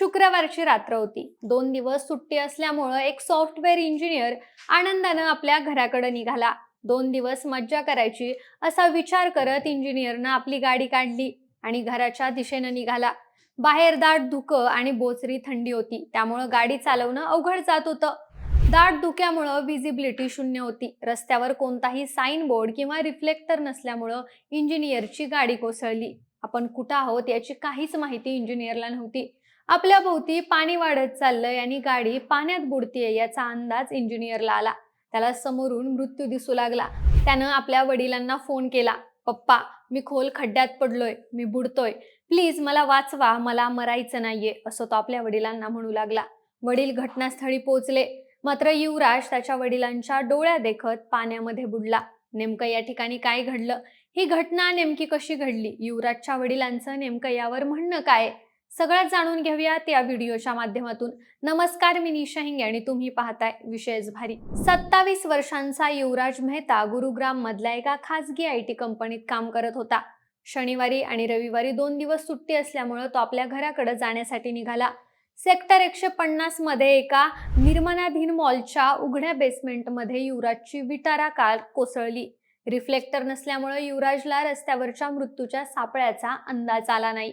शुक्रवारची रात्र होती. दोन दिवस सुट्टी असल्यामुळं एक सॉफ्टवेअर इंजिनियर आनंदानं आपल्या घराकडे निघाला. दोन दिवस मज्जा करायची असा विचार करत इंजिनियरनं आपली गाडी काढली आणि घराच्या दिशेनं निघाला. बाहेर दाट धुकं आणि बोचरी थंडी होती. त्यामुळं गाडी चालवणं अवघड जात होतं. दाट धुक्यामुळं विजिबिलिटी शून्य होती. रस्त्यावर कोणताही साईन बोर्ड किंवा रिफ्लेक्टर नसल्यामुळं इंजिनियरची गाडी कोसळली. आपण कुठं आहोत याची काहीच माहिती इंजिनियरला नव्हती. आपल्या भोवती पाणी वाढत चाललंय आणि गाडी पाण्यात बुडतीये याचा अंदाज इंजिनियरला आला. त्याला समोरून मृत्यू दिसू लागला. त्यानं आपल्या वडिलांना फोन केला. पप्पा मी खोल खड्ड्यात पडलोय. मी बुडतोय. प्लीज मला वाचवा. मला मरायचं नाहीये असं तो आपल्या वडिलांना म्हणू लागला. वडील घटनास्थळी पोहोचले. मात्र युवराज त्याच्या वडिलांच्या डोळ्या देखत पाण्यामध्ये बुडला. नेमकं या ठिकाणी काय घडलं? ही घटना नेमकी कशी घडली? युवराजच्या वडिलांचं नेमकं यावर म्हणणं काय? सगळं जाणून घेऊयात या व्हिडिओच्या माध्यमातून. नमस्कार मी निशा हिंगे आणि तुम्ही पाहताय विषयच भारी. सत्तावीस वर्षांचा युवराज मेहता गुरुग्राम मधल्या एका खासगी आय टी कंपनीत काम करत होता. शनिवारी आणि रविवारी दोन दिवस सुट्टी असल्यामुळं तो आपल्या घराकडे जाण्यासाठी निघाला. सेक्टर एकशे पन्नासमध्ये एका निर्माणाधीन मॉलच्या उघड्या बेसमेंटमध्ये युवराजची विटारा कार कोसळली. रिफ्लेक्टर नसल्यामुळे युवराजला रस्त्यावरच्या मृत्यूच्या सापळ्याचा अंदाज आला नाही.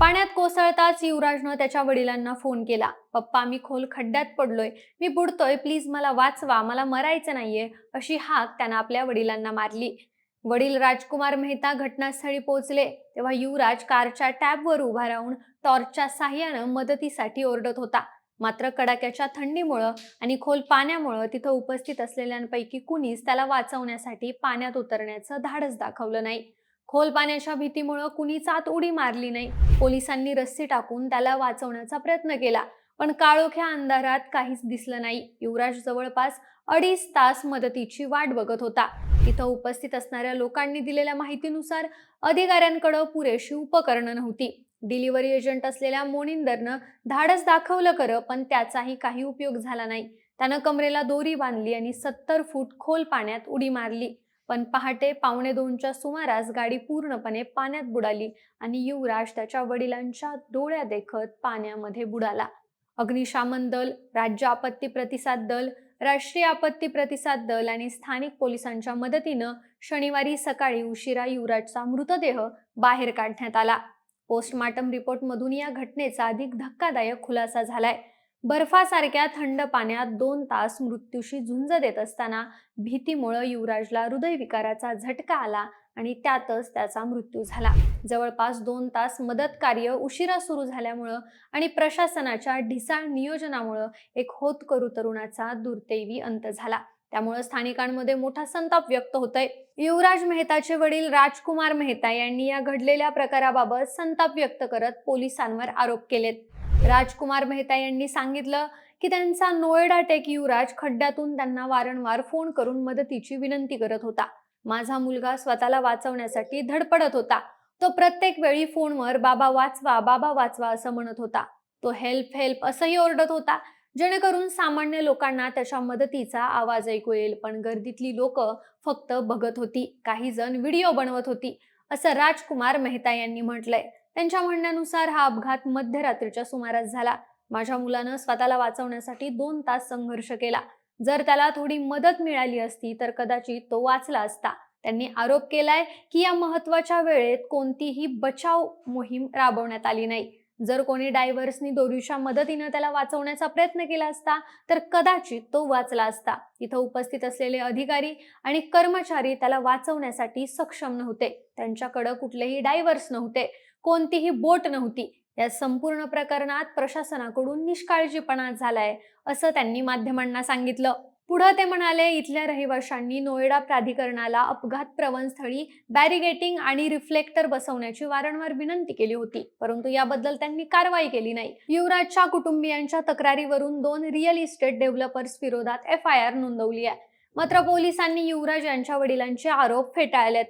पाण्यात कोसळताच युवराजनं त्याच्या वडिलांना फोन केला. पप्पा मी खोल खड्ड्यात पडलोय. मी बुडतोय. प्लीज मला वाचवा. मला मरायचं नाहीये. अशी हाक त्यानं आपल्या वडिलांना मारली. वडील राजकुमार मेहता घटनास्थळी पोहोचले. तेव्हा युवराज कारच्या टॅबवर उभा राहून टॉर्चच्या साह्यानं मदतीसाठी ओरडत होता. मात्र कडाक्याच्या थंडीमुळं आणि खोल पाण्यामुळं तिथं उपस्थित असलेल्यांपैकी कुणीच त्याला वाचवण्यासाठी पाण्यात उतरण्याचं धाडस दाखवलं नाही. खोल पाण्याच्या भीतीमुळं कुणीच आत उडी मारली नाही. पोलिसांनी रस्सी टाकून त्याला वाचवण्याचा प्रयत्न केला. पण काळोख्या अंधारात काहीच दिसलं नाही. युवराज जवळपास अडीच तास मदतीची वाट बघत होता. तिथं उपस्थित असणाऱ्या लोकांनी दिलेल्या माहितीनुसार अधिकाऱ्यांकडे पुरेशी उपकरणं नव्हती. डिलिव्हरी एजंट असलेल्या मोनिंदरनं धाडस दाखवलं खरं पण त्याचाही काही उपयोग झाला नाही. त्यानं कमरेला दोरी बांधली आणि सत्तर फूट खोल पाण्यात उडी मारली. पण पहाटे पावणे दोनच्या सुमारास गाडी पूर्णपणे पाण्यात बुडाली आणि युवराज त्याच्या वडिलांच्या डोळ्या देखत पाण्यामध्ये बुडाला. अग्निशामन दल राज्य आपत्ती प्रतिसाद दल राष्ट्रीय आपत्ती प्रतिसाद दल आणि स्थानिक पोलिसांच्या मदतीनं शनिवारी सकाळी उशिरा युवराजचा मृतदेह बाहेर काढण्यात आला. पोस्टमार्टम रिपोर्टमधून या घटनेचा अधिक धक्कादायक खुलासा झालाय. बर्फासारख्या थंड पाण्यात दोन तास मृत्यूशी झुंज देत असताना भीतीमुळं युवराजला हृदयविकाराचा झटका आला आणि त्यातच त्याचा मृत्यू झाला. जवळपास दोन तास मदत कार्य उशिरा सुरू झाल्यामुळं आणि प्रशासनाच्या ढिसाळ नियोजनामुळं एक होतकरू तरुणाचा दुर्दैवी अंत झाला. त्यामुळे स्थानिकांमध्ये मोठा संताप व्यक्त होतोय. युवराज मेहताचे वडील राजकुमार मेहता यांनी या घडलेल्या प्रकाराबाबत संताप व्यक्त करत पोलिसांवर आरोप केलेत. राजकुमार मेहता यांनी सांगितलं की त्यांचा नोएडा टेक युवराज खड्ड्यातून त्यांना वारंवार फोन करून मदतीची विनंती करत होता. माझा मुलगा स्वतःला वाचवण्यासाठी धडपडत होता. तो प्रत्येक वेळी फोनवर बाबा वाचवा बाबा वाचवा असं म्हणत होता. तो हेल्प हेल्प असंही ओरडत होता. जेणेकरून सामान्य लोकांना त्याच्या मदतीचा आवाज ऐकू येईल पण गर्दीतली लोक फक्त बघत होती. काही जण व्हिडिओ बनवत होती असं राजकुमार मेहता यांनी म्हटलंय. त्यांच्या म्हणण्यानुसार हा अपघात मध्यरात्रीच्या सुमारास झाला. माझ्या मुलानं स्वतःला वाचवण्यासाठी दोन तास संघर्ष केला. जर त्याला थोडी मदत मिळाली असती तर कदाचित तो वाचला असता. त्यांनी आरोप केलाय की या महत्त्वाच्या वेळेत कोणतीही बचाव मोहीम राबवण्यात आली नाही. जर कोणी डायव्हर्सनी दोरीच्या मदतीनं त्याला वाचवण्याचा प्रयत्न केला असता तर कदाचित तो वाचला असता. तिथं उपस्थित असलेले अधिकारी आणि कर्मचारी त्याला वाचवण्यासाठी सक्षम नव्हते. त्यांच्याकडं कुठलेही डायव्हर्स नव्हते कोणतीही बोट नव्हती. या संपूर्ण प्रकरणात प्रशासनाकडून निष्काळजीपणा झालाय असं त्यांनी माध्यमांना सांगितलं. पुढे ते म्हणाले इथल्या रहिवाशांनी नोएडा प्राधिकरणाला अपघात प्रवण स्थळी बॅरिगेटिंग आणि रिफ्लेक्टर बसवण्याची वारंवार विनंती केली होती परंतु याबद्दल त्यांनी कारवाई केली नाही. युवराजच्या कुटुंबियांच्या तक्रारीवरून दोन रिअल इस्टेट डेव्हलपर्स विरोधात एफ आय आर नोंदवली आहे. मात्र पोलिसांनी युवराज यांच्या वडिलांचे आरोप फेटाळलेत.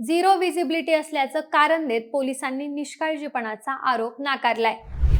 झिरो विजिबिलिटी असल्याचं कारण देत पोलिसांनी निष्काळजीपणाचा आरोप नाकारलाय.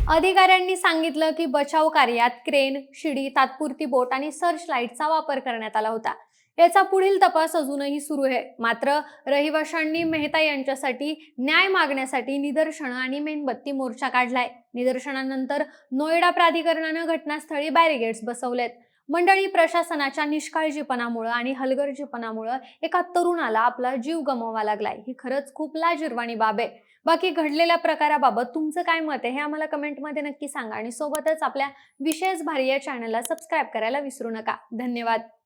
अधिकाऱ्यांनी सांगितलं की बचाव कार्यात क्रेन शिडी तात्पुरती बोट आणि सर्च लाईटचा वापर करण्यात आला होता. याचा पुढील तपास अजूनही सुरू आहे. मात्र रहिवाशांनी मेहता यांच्यासाठी न्याय मागण्यासाठी निदर्शनं आणि मेणबत्ती मोर्चा काढलाय. निदर्शनानंतर नोएडा प्राधिकरणानं घटनास्थळी बॅरिगेड्स बसवलेत. मंडळी प्रशासनाच्या निष्काळजीपणामुळं आणि हलगर्जीपणामुळं एका तरुणाला आपला जीव गमवावा लागलाय. ही खरंच खूप लाजिरवाणी बाब आहे. बाकी घडलेल्या प्रकाराबाबत तुमचं काय मत आहे हे आम्हाला कमेंटमध्ये नक्की सांगा आणि सोबतच आपल्या विशेष भारी या चॅनलला सबस्क्राईब करायला विसरू नका. धन्यवाद.